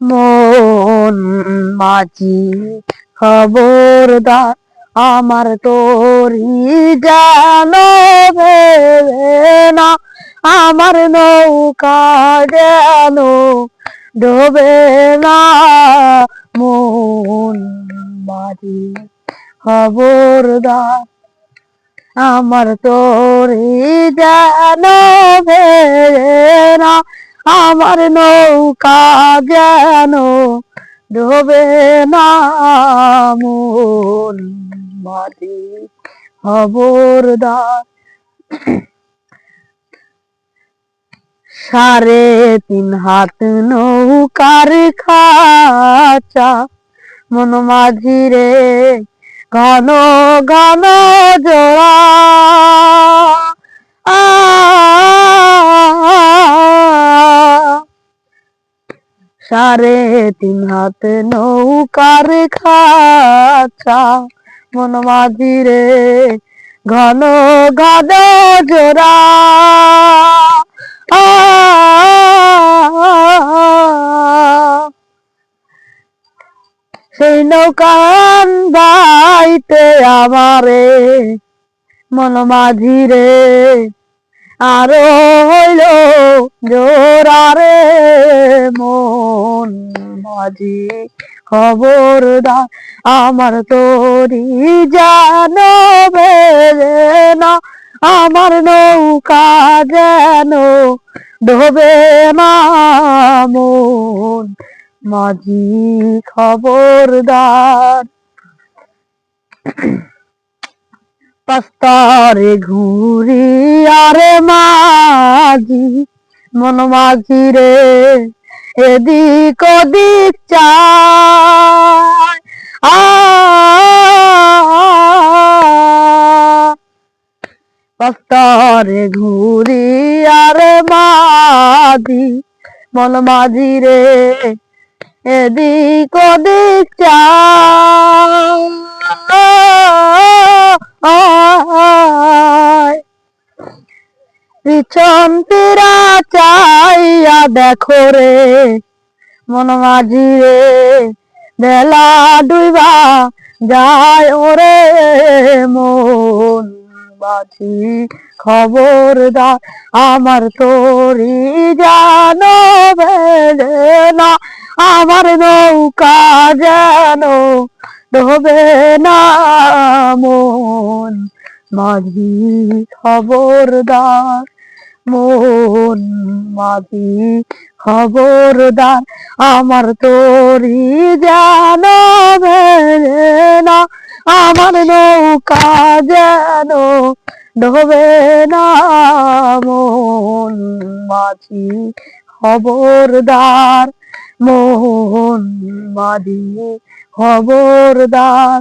মন মাঝি খবরদার, আমার তোরি জানো না, আমার নৌকা যেন ডোবে না। মন মাঝি খবরদার, আমার তোরি যেন ভেবে না আমার নৌকা যেন ডোবে না মাঝি খবরদার। সাড়ে তিন হাত নৌকার খাচা, মন মাঝি রে, ঘন ঘন জোড়া। আ সাড়ে তিন হাত নৌকার খাচা। মন মাঝি রে, ঘন ঘন জোড়া। সেই নৌকান বাইতে আমারে, মন মাঝি রে আরও হইল জোরারে মন মাঝি খবরদার। আমার তোরি বেলে না, আমার নৌকা যেন ডোবে না মন মাঝি খবরদার। পাস্তারে ঘুরি আরে মাঝি মন মাঝি রে, এদিক ওদিক চায়। পাস্তারে ঘুরি আরে মাঝি মন মাঝি রে, এদিক ওদিক চায়। পিছন তীরা চাইয়া দেখো রে, মন মাঝি রে, বেলা ডুইবা যায় ওরে মন বাজি খবরদার আমার তোরি জানো না, আমার নৌকা যেন ডোবে না মন। মাঝি খবরদার মন মাঝি খবরদার। আমার তোরি যেন না, আমার নৌকা যেন ডোবে না। মন মাঝি খবরদার, মোহন মাদি খবরদার।